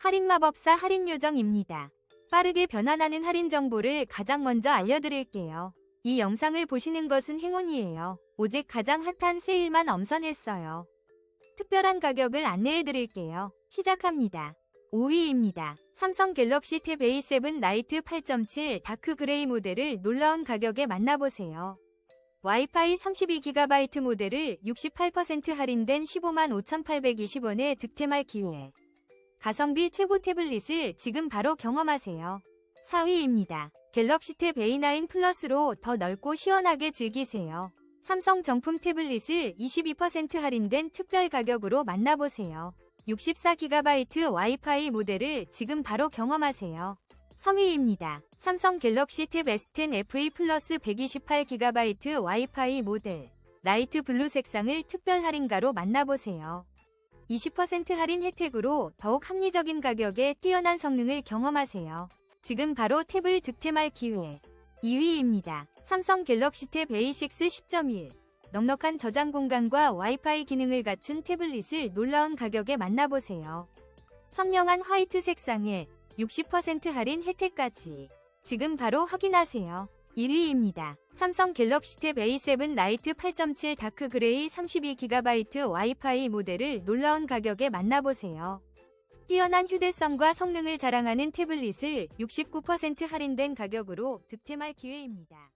할인 마법사 할인 요정입니다. 빠르게 변환하는 할인 정보를 가장 먼저 알려드릴게요. 이 영상을 보시는 것은 행운이에요. 오직 가장 핫한 세일만 엄선했어요. 특별한 가격을 안내해드릴게요. 시작합니다. 5위입니다. 삼성 갤럭시 탭 A7 라이트 8.7 다크 그레이 모델을 놀라운 가격에 만나보세요. 와이파이 32GB 모델을 68% 할인된 15만 5,820원에 득템할 기회. 가성비 최고 태블릿을 지금 바로 경험하세요. 4위입니다. 갤럭시 탭 A9 플러스로 더 넓고 시원하게 즐기세요. 삼성 정품 태블릿을 22% 할인된 특별 가격으로 만나보세요. 64GB 와이파이 모델을 지금 바로 경험하세요. 3위입니다. 삼성 갤럭시 탭 S10 FE 플러스 128GB 와이파이 모델 라이트 블루 색상을 특별 할인가로 만나보세요. 20% 할인 혜택으로 더욱 합리적인 가격에 뛰어난 성능을 경험하세요. 지금 바로 탭을 득템할 기회. 2위입니다. 삼성 갤럭시 탭 A6 10.1 넉넉한 저장 공간과 와이파이 기능을 갖춘 태블릿을 놀라운 가격에 만나보세요. 선명한 화이트 색상에 60% 할인 혜택까지 지금 바로 확인하세요. 1위입니다. 삼성 갤럭시 탭 A7 라이트 8.7 다크 그레이 32GB 와이파이 모델을 놀라운 가격에 만나보세요. 뛰어난 휴대성과 성능을 자랑하는 태블릿을 69% 할인된 가격으로 득템할 기회입니다.